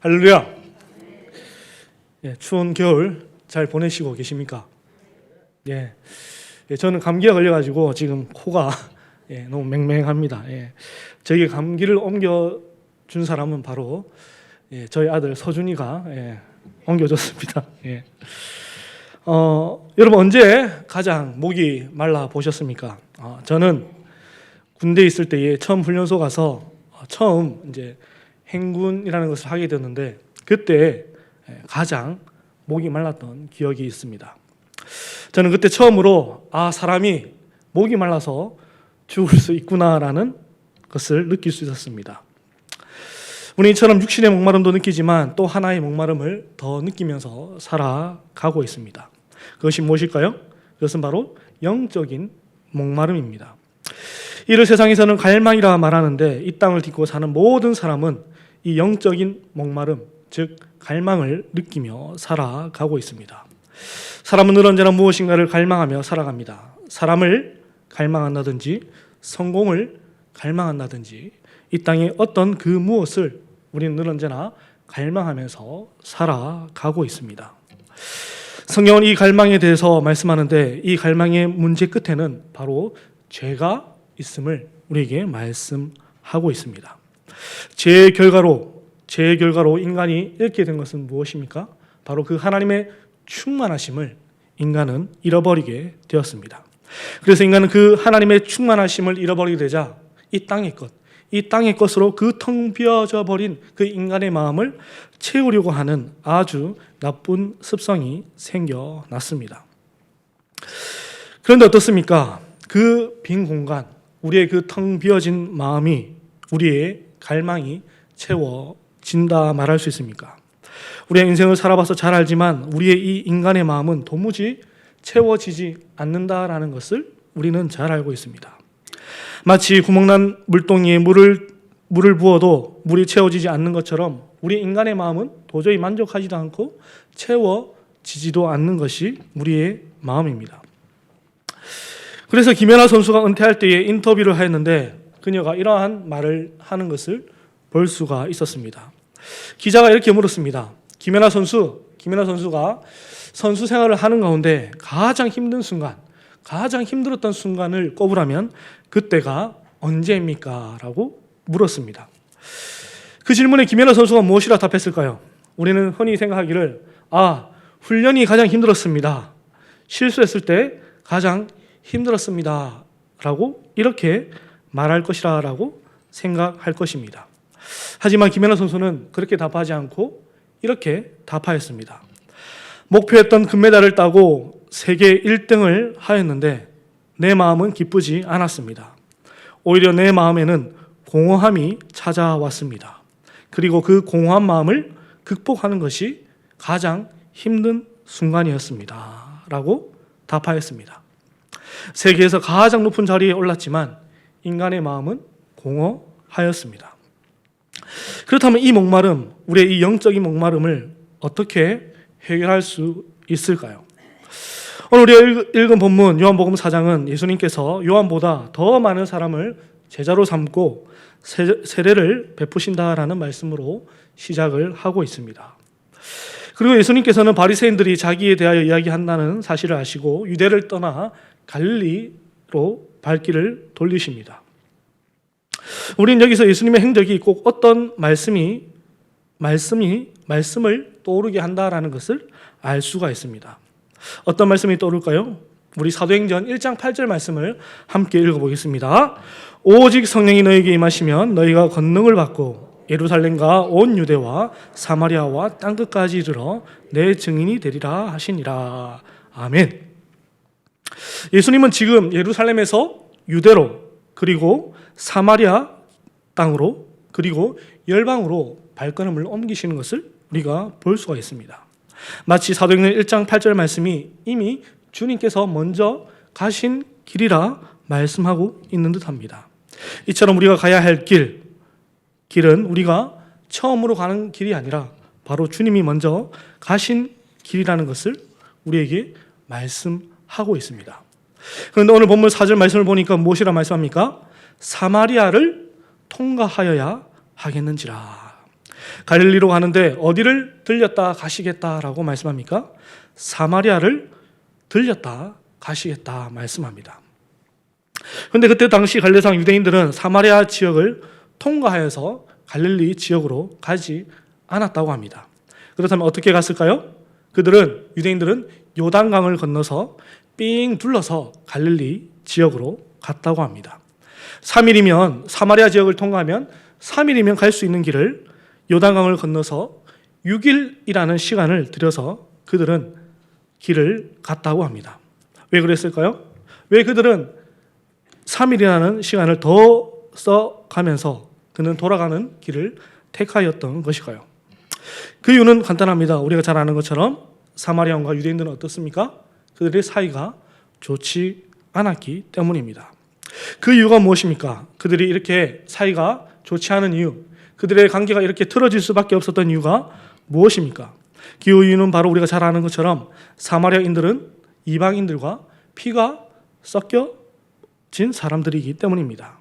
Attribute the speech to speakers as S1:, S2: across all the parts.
S1: 할렐루야. 예, 추운 겨울 잘 보내시고 계십니까? 예, 예, 저는 감기가 걸려 가지고 지금 코가 예, 너무 맹맹합니다. 예, 저에게 감기를 옮겨 준 사람은 바로 예, 저희 아들 서준이가 예, 옮겨줬습니다. 예. 어, 여러분 언제 가장 목이 말라 보셨습니까? 어, 저는 군대 에 있을 때에 처음 훈련소 가서 어, 처음 이제 행군이라는 것을 하게 되었는데 그때 예, 가장 목이 말랐던 기억이 있습니다. 저는 그때 처음으로 아 사람이 목이 말라서 죽을 수 있구나라는 것을 느낄 수 있었습니다. 우리 이처럼 육신의 목마름도 느끼지만 또 하나의 목마름을 더 느끼면서 살아가고 있습니다. 그것이 무엇일까요? 그것은 바로 영적인 목마름입니다. 이를 세상에서는 갈망이라 말하는데 이 땅을 딛고 사는 모든 사람은 이 영적인 목마름, 즉 갈망을 느끼며 살아가고 있습니다. 사람은 늘 언제나 무엇인가를 갈망하며 살아갑니다. 사람을 갈망한다든지 성공을 갈망한다든지 이 땅의 어떤 그 무엇을 우리는 늘 언제나 갈망하면서 살아가고 있습니다. 성경은 이 갈망에 대해서 말씀하는데 이 갈망의 문제 끝에는 바로 죄가 있음을 우리에게 말씀하고 있습니다. 죄의 결과로 죄의 결과로 인간이 잃게 된 것은 무엇입니까? 바로 그 하나님의 충만하심을 인간은 잃어버리게 되었습니다. 그래서 인간은 그 하나님의 충만하심을 잃어버리게 되자 이 땅의 것, 이 땅의 것으로 그 텅 비어져 버린 그 인간의 마음을 채우려고 하는 아주 나쁜 습성이 생겨났습니다. 그런데 어떻습니까? 그 빈 공간, 우리의 그 텅 비어진 마음이 우리의 갈망이 채워진다 말할 수 있습니까? 우리의 인생을 살아봐서 잘 알지만 우리의 이 인간의 마음은 도무지 채워지지 않는다라는 것을 우리는 잘 알고 있습니다. 마치 구멍난 물동이에 물을 물을 부어도 물이 채워지지 않는 것처럼 우리 인간의 마음은 도저히 만족하지도 않고 채워지지도 않는 것이 우리의 마음입니다. 그래서 김연아 선수가 은퇴할 때에 인터뷰를 하였는데 그녀가 이러한 말을 하는 것을 볼 수가 있었습니다. 기자가 이렇게 물었습니다. 김연아 선수, 김연아 선수가 선수 생활을 하는 가운데 가장 힘든 순간, 가장 힘들었던 순간을 꼽으라면 그때가 언제입니까? 라고 물었습니다. 그 질문에 김연아 선수가 무엇이라 답했을까요? 우리는 흔히 생각하기를 아, 훈련이 가장 힘들었습니다. 실수했을 때 가장 힘들었습니다. 라고 이렇게 말할 것이라고 생각할 것입니다. 하지만 김연아 선수는 그렇게 답하지 않고 이렇게 답하였습니다. 목표했던 금메달을 따고 세계 1등을 하였는데 내 마음은 기쁘지 않았습니다. 오히려 내 마음에는 공허함이 찾아왔습니다. 그리고 그 공허한 마음을 극복하는 것이 가장 힘든 순간이었습니다. 라고 답하였습니다. 세계에서 가장 높은 자리에 올랐지만 인간의 마음은 공허하였습니다. 그렇다면 이 목마름, 우리의 이 영적인 목마름을 어떻게 해결할 수 있을까요? 오늘 우리가 읽은 본문 요한복음 4장은 예수님께서 요한보다 더 많은 사람을 제자로 삼고 세례를 베푸신다라는 말씀으로 시작을 하고 있습니다. 그리고 예수님께서는 바리새인들이 자기에 대하여 이야기한다는 사실을 아시고 유대를 떠나 갈릴리로 발길을 돌리십니다. 우리는 여기서 예수님의 행적이 꼭 어떤 말씀이 말씀이 말씀을 떠오르게 한다라는 것을 알 수가 있습니다. 어떤 말씀이 떠오를까요? 우리 사도행전 1장 8절 말씀을 함께 읽어보겠습니다. 오직 성령이 너에게 임하시면 너희가 권능을 받고 예루살렘과 온 유대와 사마리아와 땅 끝까지 이르러 내 증인이 되리라 하시니라. 아멘. 예수님은 지금 예루살렘에서 유대로 그리고 사마리아 땅으로 그리고 열방으로 발걸음을 옮기시는 것을 우리가 볼 수가 있습니다. 마치 사도행전 1장 8절 말씀이 이미 주님께서 먼저 가신 길이라 말씀하고 있는 듯합니다. 이처럼 우리가 가야 할 길, 길은 우리가 처음으로 가는 길이 아니라 바로 주님이 먼저 가신 길이라는 것을 우리에게 말씀 하고 있습니다. 그런데 오늘 본문 4절 말씀을 보니까 무엇이라 말씀합니까? 사마리아를 통과하여야 하겠는지라. 갈릴리로 가는데 어디를 들렸다 가시겠다라고 말씀합니까? 사마리아를 들렸다 가시겠다 말씀합니다. 그런데 그때 당시 갈릴리상 유대인들은 사마리아 지역을 통과하여서 갈릴리 지역으로 가지 않았다고 합니다. 그렇다면 어떻게 갔을까요? 그들은 유대인들은 요단강을 건너서 삥 둘러서 갈릴리 지역으로 갔다고 합니다. 3일이면 사마리아 지역을 통과하면 3일이면 갈 수 있는 길을 요단강을 건너서 6일이라는 시간을 들여서 그들은 길을 갔다고 합니다. 왜 그랬을까요? 왜 그들은 3일이라는 시간을 더 써가면서 그는 돌아가는 길을 택하였던 것일까요? 그 이유는 간단합니다. 우리가 잘 아는 것처럼 사마리아과 유대인들은 어떻습니까? 그들의 사이가 좋지 않았기 때문입니다. 그 이유가 무엇입니까? 그들이 이렇게 사이가 좋지 않은 이유, 그들의 관계가 이렇게 틀어질 수밖에 없었던 이유가 무엇입니까? 그 이유는 바로 우리가 잘 아는 것처럼 사마리아인들은 이방인들과 피가 섞여진 사람들이기 때문입니다.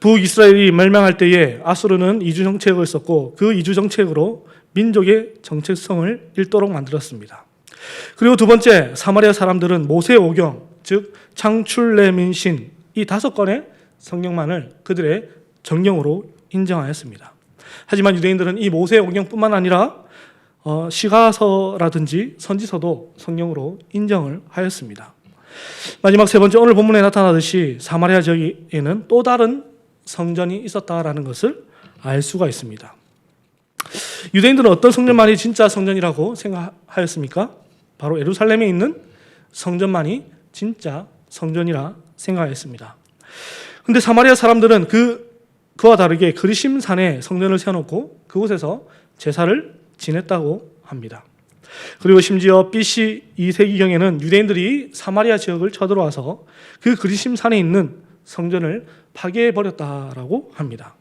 S1: 북이스라엘이 멸망할 때에 아수르는 이주 정책을 썼고 그 이주 정책으로 민족의 정체성을 잃도록 만들었습니다. 그리고 두 번째 사마리아 사람들은 모세 오경 즉 창출레민신 이 다섯 건의 성경만을 그들의 정경으로 인정하였습니다. 하지만 유대인들은 이 모세 오경뿐만 아니라 어, 시가서라든지 선지서도 성경으로 인정을 하였습니다. 마지막 세 번째 오늘 본문에 나타나듯이 사마리아 지역에는 또 다른 성전이 있었다라는 것을 알 수가 있습니다. 유대인들은 어떤 성전만이 진짜 성전이라고 생각하였습니까? 바로 예루살렘에 있는 성전만이 진짜 성전이라 생각했습니다. 근데 사마리아 사람들은 그 그와 다르게 그리심 산에 성전을 세워놓고 그곳에서 제사를 지냈다고 합니다. 그리고 심지어 BC 2세기경에는 유대인들이 사마리아 지역을 쳐들어와서 그 그리심 산에 있는 성전을 파괴해 버렸다라고 합니다.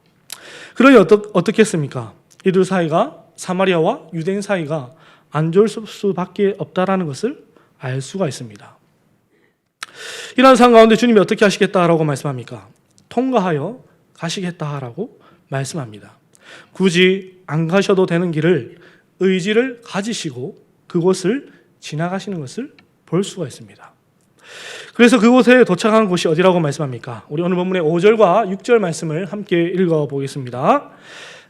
S1: 그러니 어떠, 어떻게 했습니까? 이들 사이가 사마리아와 유대인 사이가 안 좋을 수밖에 없다라는 것을 알 수가 있습니다. 이러한 상황 가운데 주님이 어떻게 하시겠다라고 말씀합니까? 통과하여 가시겠다라고 말씀합니다. 굳이 안 가셔도 되는 길을 의지를 가지시고 그곳을 지나가시는 것을 볼 수가 있습니다. 그래서 그곳에 도착한 곳이 어디라고 말씀합니까? 우리 오늘 본문의 5절과 6절 말씀을 함께 읽어 보겠습니다.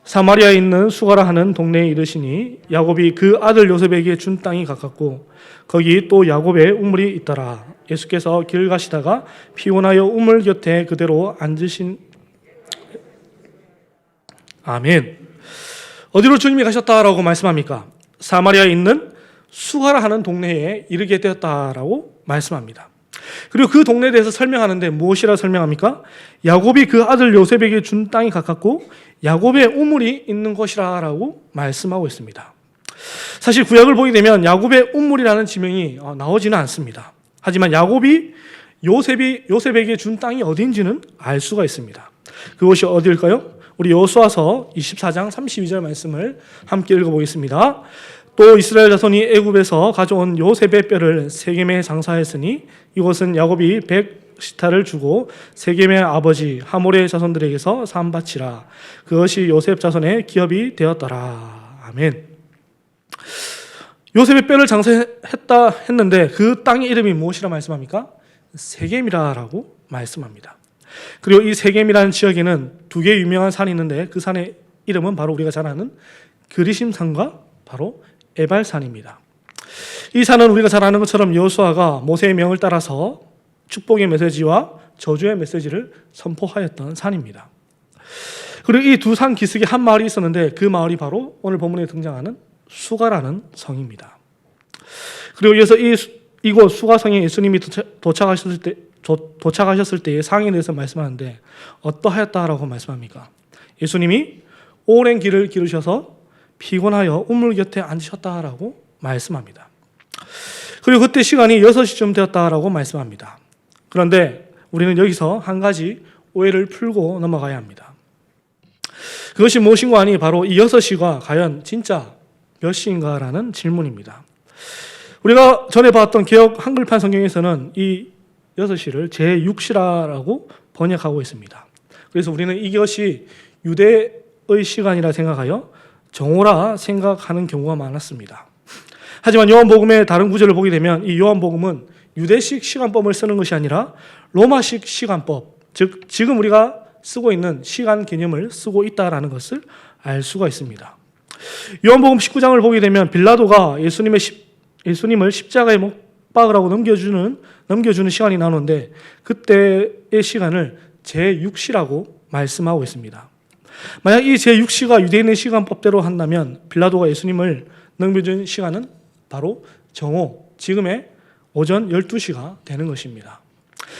S1: 사마리아에 있는 수가라 하는 동네에 이르시니 야곱이 그 아들 요셉에게 준 땅이 가깝고 거기 또 야곱의 우물이 있더라. 예수께서 길 가시다가 피곤하여 우물 곁에 그대로 앉으신 아멘. 어디로 주님이 가셨다라고 말씀합니까? 사마리아에 있는 수가라 하는 동네에 이르게 되었다라고 말씀합니다. 그리고 그 동네에 대해서 설명하는데 무엇이라 설명합니까? 야곱이 그 아들 요셉에게 준 땅이 가깝고 야곱의 우물이 있는 것이라라고 말씀하고 있습니다. 사실 구약을 보게 되면 야곱의 우물이라는 지명이 어, 나오지는 않습니다. 하지만 야곱이 요셉이 요셉에게 준 땅이 어딘지는 알 수가 있습니다. 그것이 어디일까요? 우리 여호수아서 24장 32절 말씀을 함께 읽어보겠습니다. 또 이스라엘 자손이 애굽에서 가져온 요셉의 뼈를 세겜에 장사했으니 이곳은 야곱이 백 시타를 주고 세겜의 아버지 하몰의 자손들에게서 삼바치라 그것이 요셉 자손의 기업이 되었더라 아멘. 요셉의 뼈를 장사했다 했는데 그 땅의 이름이 무엇이라 말씀합니까? 세겜이라라고 말씀합니다. 그리고 이 세겜이라는 지역에는 두 개의 유명한 산이 있는데 그 산의 이름은 바로 우리가 잘 아는 그리심산과 바로 에발산입니다. 이 산은 우리가 잘 아는 것처럼 여호수아가 모세의 명을 따라서 축복의 메시지와 저주의 메시지를 선포하였던 산입니다. 그리고 이 두 산 기슭에 한 마을이 있었는데 그 마을이 바로 오늘 본문에 등장하는 수가라는 성입니다. 그리고 이어서 이 이곳 수가성에 예수님이 도착하셨을 때 도착하셨을 때의 상에 대해서 말씀하는데 어떠하였다라고 말씀합니까? 예수님이 오랜 길을 기르셔서 피곤하여 우물 곁에 앉으셨다라고 말씀합니다. 그리고 그때 시간이 6시쯤 되었다라고 말씀합니다. 그런데 우리는 여기서 한 가지 오해를 풀고 넘어가야 합니다. 그것이 무엇인가 하니 바로 이 6시가 과연 진짜 몇 시인가라는 질문입니다. 우리가 전에 봤던 개혁 한글판 성경에서는 이 6시를 제6시라고 번역하고 있습니다. 그래서 우리는 이것이 유대의 시간이라 생각하여 정오라 생각하는 경우가 많았습니다. 하지만 요한복음의 다른 구절을 보게 되면 이 요한복음은 유대식 시간법을 쓰는 것이 아니라 로마식 시간법, 즉 지금 우리가 쓰고 있는 시간 개념을 쓰고 있다라는 것을 알 수가 있습니다. 요한복음 19장을 보게 되면 빌라도가 예수님의 십- 예수님을 십자가에 못 박으라고 넘겨주는 넘겨주는 시간이 나오는데 그때의 시간을 제6시라고 말씀하고 있습니다. 만약 이 제6시가 유대인의 시간법대로 한다면 빌라도가 예수님을 넘겨준 시간은 바로 정오, 지금의 오전 12시가 되는 것입니다.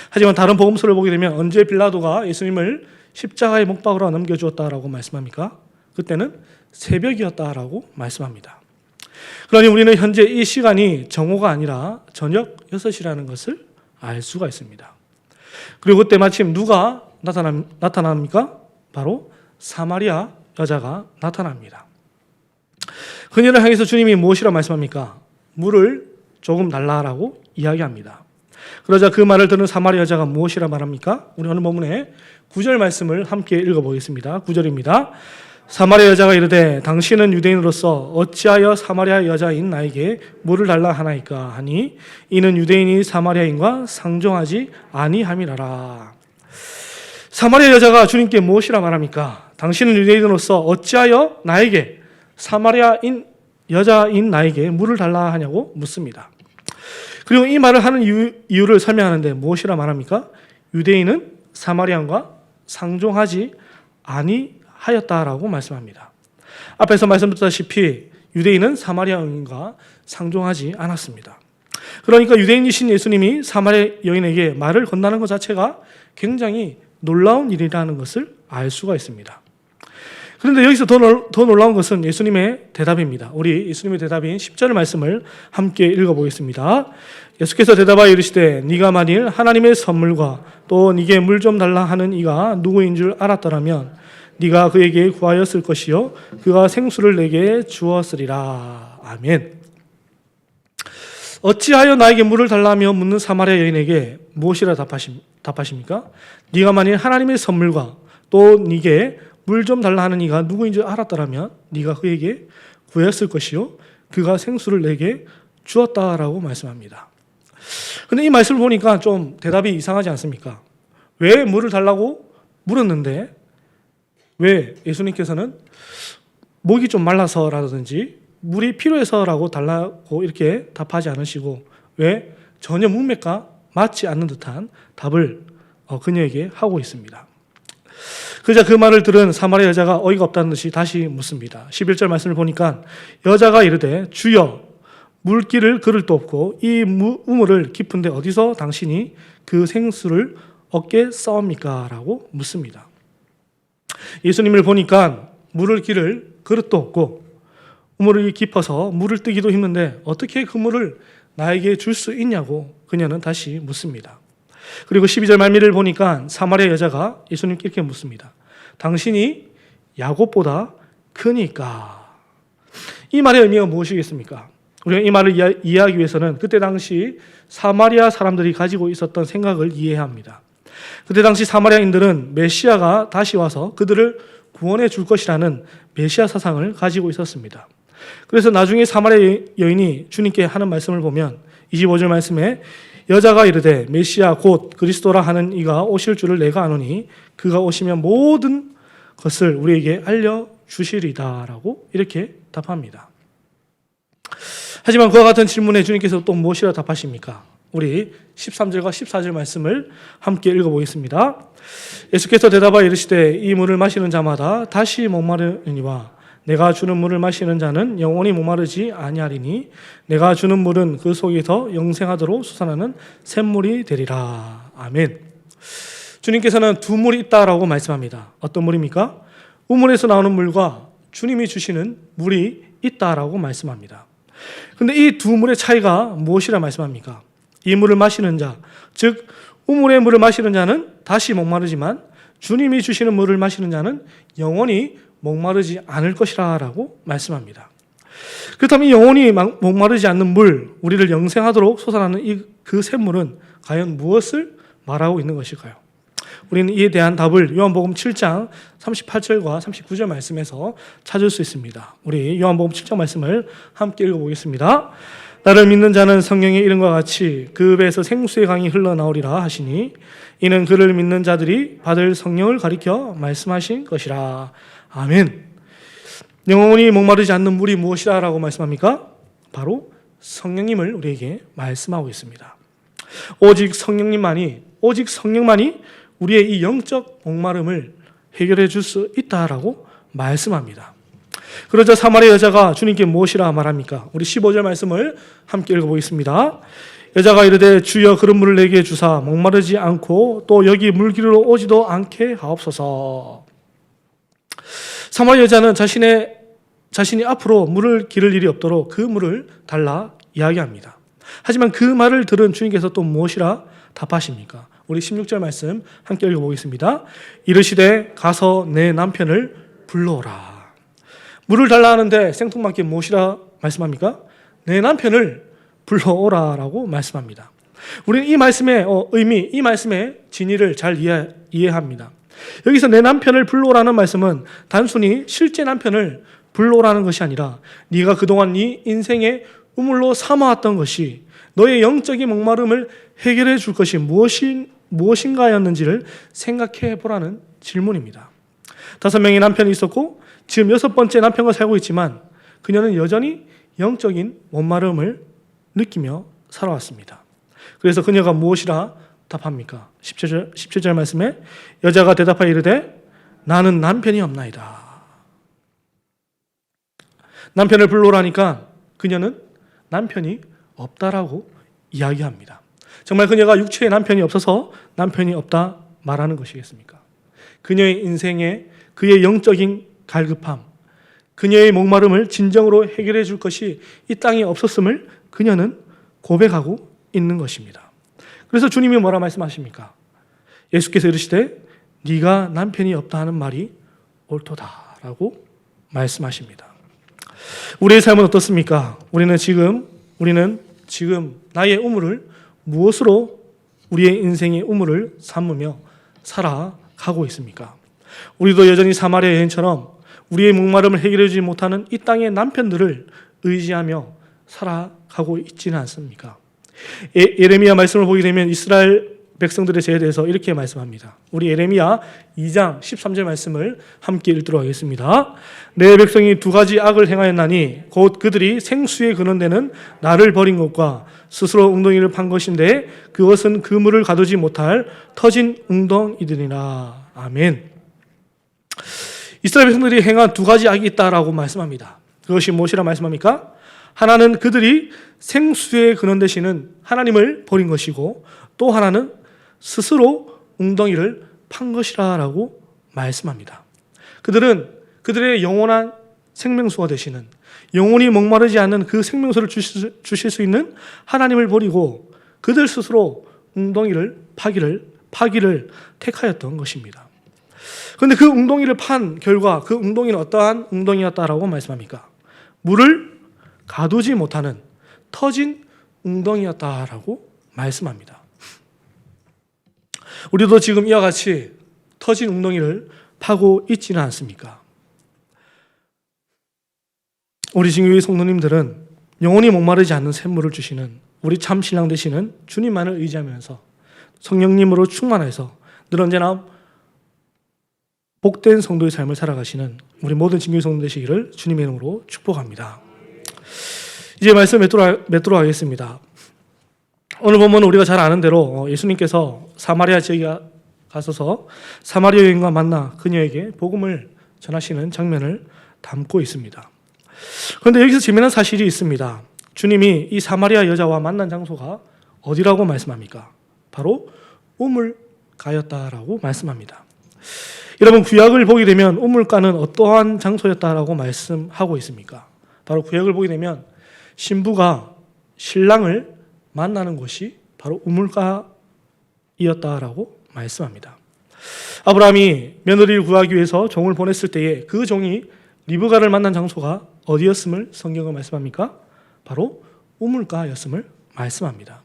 S1: 하지만 다른 복음서를 보게 되면 언제 빌라도가 예수님을 십자가의 목박으로 넘겨주었다라고 말씀합니까? 그때는 새벽이었다라고 말씀합니다. 그러니 우리는 현재 이 시간이 정오가 아니라 저녁 6시라는 것을 알 수가 있습니다. 그리고 그때 마침 누가 나타납니까? 바로 사마리아 여자가 나타납니다. 그녀를 향해서 주님이 무엇이라 말씀합니까? 물을 조금 달라라고 이야기합니다. 그러자 그 말을 듣는 사마리아 여자가 무엇이라 말합니까? 우리 오늘 본문의 9절 말씀을 함께 읽어보겠습니다. 9절입니다. 사마리아 여자가 이르되 당신은 유대인으로서 어찌하여 사마리아 여자인 나에게 물을 달라 하나이까 하니 이는 유대인이 사마리아인과 상종하지 아니함이라라. 사마리아 여자가 주님께 무엇이라 말합니까? 당신은 유대인으로서 어찌하여 나에게 사마리아인 여자인 나에게 물을 달라 하냐고 묻습니다. 그리고 이 말을 하는 이유, 이유를 설명하는데 무엇이라 말합니까? 유대인은 사마리안과 상종하지 아니하였다라고 말씀합니다. 앞에서 말씀드렸다시피 유대인은 사마리아 인과 상종하지 않았습니다. 그러니까 유대인이신 예수님이 사마리아 여인에게 말을 건다는 것 자체가 굉장히 놀라운 일이라는 것을 알 수가 있습니다. 그런데 여기서 더, 놀, 더 놀라운 것은 예수님의 대답입니다. 우리 예수님의 대답인 10절 말씀을 함께 읽어보겠습니다. 예수께서 대답하여 이르시되 네가 만일 하나님의 선물과 또 네게 물 좀 달라 하는 이가 누구인 줄 알았더라면 네가 그에게 구하였을 것이요 그가 생수를 내게 주었으리라. 아멘. 어찌하여 나에게 물을 달라며 묻는 사마리아 여인에게 무엇이라 답하십, 답하십니까? 네가 만일 하나님의 선물과 또 네게 물 좀 달라 하는 이가 누구인 줄 알았더라면 네가 그에게 구했을 것이요 그가 생수를 내게 주었다라고 말씀합니다. 근데 이 말씀을 보니까 좀 대답이 이상하지 않습니까? 왜 물을 달라고 물었는데 왜 예수님께서는 목이 좀 말라서라든지 물이 필요해서라고 달라고 이렇게 답하지 않으시고 왜 전혀 문맥과 맞지 않는 듯한 답을 어, 그녀에게 하고 있습니다. 그자 그 말을 들은 사마리아 여자가 어이가 없다는 듯이 다시 묻습니다. 11절 말씀을 보니까 여자가 이르되 주여 물기를 그를 도 없고 이 무- 우물을 깊은데 어디서 당신이 그 생수를 얻게 싸웁니까? 라고 묻습니다. 예수님을 보니까 물을 기를 그릇도 없고 우물이 깊어서 물을 뜨기도 힘든데 어떻게 그 물을 나에게 줄 수 있냐고 그녀는 다시 묻습니다. 그리고 12절 말미를 보니까 사마리아 여자가 예수님께 이렇게 묻습니다. 당신이 야곱보다 크니까. 이 말의 의미가 무엇이겠습니까? 우리가 이 말을 이해- 이해하기 위해서는 그때 당시 사마리아 사람들이 가지고 있었던 생각을 이해해야 합니다. 그때 당시 사마리아인들은 메시아가 다시 와서 그들을 구원해 줄 것이라는 메시아 사상을 가지고 있었습니다. 그래서 나중에 사마리아 여인이 주님께 하는 말씀을 보면 25절 말씀에 여자가 이르되 메시아 곧 그리스도라 하는 이가 오실 줄을 내가 아노니 그가 오시면 모든 것을 우리에게 알려 주시리다라고 이렇게 답합니다. 하지만 그와 같은 질문에 주님께서 또 무엇이라 답하십니까? 우리 13절과 14절 말씀을 함께 읽어보겠습니다. 예수께서 대답하여 이르시되 이 물을 마시는 자마다 다시 목마르니와 내가 주는 물을 마시는 자는 영원히 목마르지 아니하리니 내가 주는 물은 그 속에서 영생하도록 솟아나는 샘물이 되리라. 아멘. 주님께서는 두 물이 있다라고 말씀합니다. 어떤 물입니까? 우물에서 나오는 물과 주님이 주시는 물이 있다라고 말씀합니다. 근데 이 두 물의 차이가 무엇이라 말씀합니까? 이 물을 마시는 자, 즉 우물의 물을 마시는 자는 다시 목마르지만 주님이 주시는 물을 마시는 자는 영원히 목마르지 않을 것이라라고 말씀합니다. 그렇다면 이 영원히 막- 목마르지 않는 물, 우리를 영생하도록 솟아나는 이 그 샘물은 과연 무엇을 말하고 있는 것일까요? 우리는 이에 대한 답을 요한복음 7장 38절과 39절 말씀에서 찾을 수 있습니다. 우리 요한복음 7장 말씀을 함께 읽어보겠습니다. 나를 믿는 자는 성령의 이름과 같이 그 배에서 생수의 강이 흘러나오리라 하시니 이는 그를 믿는 자들이 받을 성령을 가리켜 말씀하신 것이라. 아멘. 영원히 목마르지 않는 물이 무엇이라라고 말씀합니까? 바로 성령님을 우리에게 말씀하고 있습니다. 오직 성령님만이 오직 성령만이 우리의 이 영적 목마름을 해결해 줄 수 있다라고 말씀합니다. 그러자 사마리아 여자가 주님께 무엇이라 말합니까? 우리 15절 말씀을 함께 읽어보겠습니다. 여자가 이르되 주여 그런 물을 내게 주사 목마르지 않고 또 여기 물기로 오지도 않게 하옵소서. 사마리아 여자는 자신의 자신이 앞으로 물을 기를 일이 없도록 그 물을 달라 이야기합니다. 하지만 그 말을 들은 주님께서 또 무엇이라 답하십니까? 우리 16절 말씀 함께 읽어보겠습니다. 이르시되 가서 내 남편을 불러오라. 물을 달라 하는데 생뚱맞게 무엇이라 말씀합니까? 내 남편을 불러오라라고 말씀합니다. 우리는 이 말씀의 어, 의미, 이 말씀의 진의를 잘 이해, 이해합니다. 여기서 내 남편을 불러오라는 말씀은 단순히 실제 남편을 불러오라는 것이 아니라 네가 그동안 네 인생의 우물로 삼아왔던 것이 너의 영적인 목마름을 해결해 줄 것이 무엇인, 무엇인가였는지를 생각해 보라는 질문입니다. 다섯 명의 남편이 있었고 지금 여섯 번째 남편과 살고 있지만 그녀는 여전히 영적인 목마름을 느끼며 살아왔습니다. 그래서 그녀가 무엇이라 답합니까? 17절, 17절 말씀에 여자가 대답하여 이르되 나는 남편이 없나이다. 남편을 불러라니까 그녀는 남편이 없다라고 이야기합니다. 정말 그녀가 육체의 남편이 없어서 남편이 없다 말하는 것이겠습니까? 그녀의 인생에 그의 영적인 갈급함, 그녀의 목마름을 진정으로 해결해 줄 것이 이 땅에 없었음을 그녀는 고백하고 있는 것입니다. 그래서 주님이 뭐라 말씀하십니까? 예수께서 이르시되 네가 남편이 없다 하는 말이 옳도다라고 말씀하십니다. 우리의 삶은 어떻습니까? 우리는 지금 우리는 지금 나의 우물을 무엇으로 우리의 인생의 우물을 삼으며 살아가고 있습니까? 우리도 여전히 사마리아 여인처럼 우리의 목마름을 해결해 주지 못하는 이 땅의 남편들을 의지하며 살아가고 있지는 않습니까? 예, 예레미야 말씀을 보게 되면 이스라엘 백성들의 죄에 대해서 이렇게 말씀합니다. 우리 예레미야 2장 13절 말씀을 함께 읽도록 하겠습니다. 내 백성이 두 가지 악을 행하였나니 곧 그들이 생수에 근원되는 나를 버린 것과 스스로 웅덩이를 판 것인데 그것은 그물을 가두지 못할 터진 웅덩이들이라. 아멘. 이스라엘 백성들이 행한 두 가지 악이 있다라고 말씀합니다. 그것이 무엇이라 말씀합니까? 하나는 그들이 생수에 근원 되시는 하나님을 버린 것이고 또 하나는 스스로 웅덩이를 판 것이라라고 말씀합니다. 그들은 그들의 영원한 생명수가 되시는 영원히 목마르지 않는 그 생명수를 주실 수 있는 하나님을 버리고 그들 스스로 웅덩이를 파기를 파기를 택하였던 것입니다. 그런데 그 웅덩이를 판 결과 그 웅덩이는 어떠한 웅덩이였다라고 말씀합니까? 물을 가두지 못하는 터진 웅덩이였다라고 말씀합니다. 우리도 지금 이와 같이 터진 웅덩이를 파고 있지는 않습니까? 우리 진교의 성도님들은 영원히 목마르지 않는 샘물을 주시는 우리 참 신랑 되시는 주님만을 의지하면서 성령님으로 충만해서 늘 언제나 복된 성도의 삶을 살아가시는 우리 모든 진교의 성도 되시기를 주님의 이름으로 축복합니다. 이제 말씀 맺도록, 하겠습니다. 오늘 보면 우리가 잘 아는 대로 어, 예수님께서 사마리아 지역에 가서서 사마리아 여인과 만나 그녀에게 복음을 전하시는 장면을 담고 있습니다. 그런데 여기서 재미난 사실이 있습니다. 주님이 이 사마리아 여자와 만난 장소가 어디라고 말씀합니까? 바로 우물가였다라고 말씀합니다. 여러분 구약을 보게 되면 우물가는 어떠한 장소였다라고 말씀하고 있습니까? 바로 구약을 보게 되면 신부가 신랑을 만나는 곳이 바로 우물가이었다라고 말씀합니다. 아브라함이 며느리를 구하기 위해서 종을 보냈을 때에 그 종이 리브가를 만난 장소가 어디였음을 성경은 말씀합니까? 바로 우물가였음을 말씀합니다.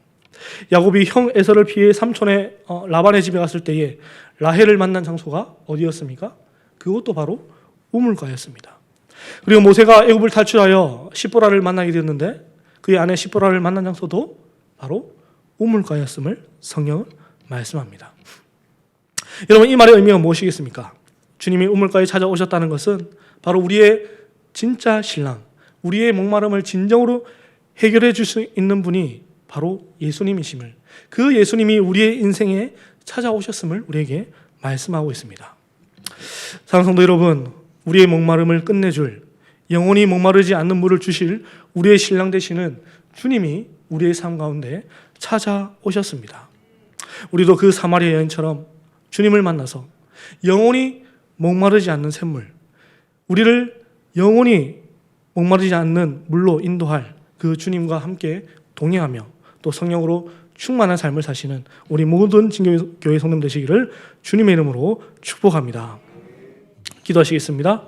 S1: 야곱이 형 에서를 피해 삼촌의 어, 라반의 집에 갔을 때에 라헬을 만난 장소가 어디였습니까? 그것도 바로 우물가였습니다. 그리고 모세가 애굽을 탈출하여 시보라를 만나게 되었는데 그의 아내 시보라를 만난 장소도 바로 우물가였음을 성경은 말씀합니다. 여러분 이 말의 의미가 무엇이겠습니까? 주님이 우물가에 찾아오셨다는 것은 바로 우리의 진짜 신랑, 우리의 목마름을 진정으로 해결해 줄 수 있는 분이 바로 예수님이심을 그 예수님이 우리의 인생에 찾아오셨음을 우리에게 말씀하고 있습니다. 사랑하는 성도 여러분, 우리의 목마름을 끝내줄 영원히 목마르지 않는 물을 주실 우리의 신랑 되시는 주님이 우리의 삶 가운데 찾아오셨습니다. 우리도 그 사마리아 여인처럼 주님을 만나서 영원히 목마르지 않는 샘물, 우리를 영원히 목마르지 않는 물로 인도할 그 주님과 함께 동행하며 또 성령으로 충만한 삶을 사시는 우리 모든 진교회 성도님 되시기를 주님의 이름으로 축복합니다. 기도하시겠습니다.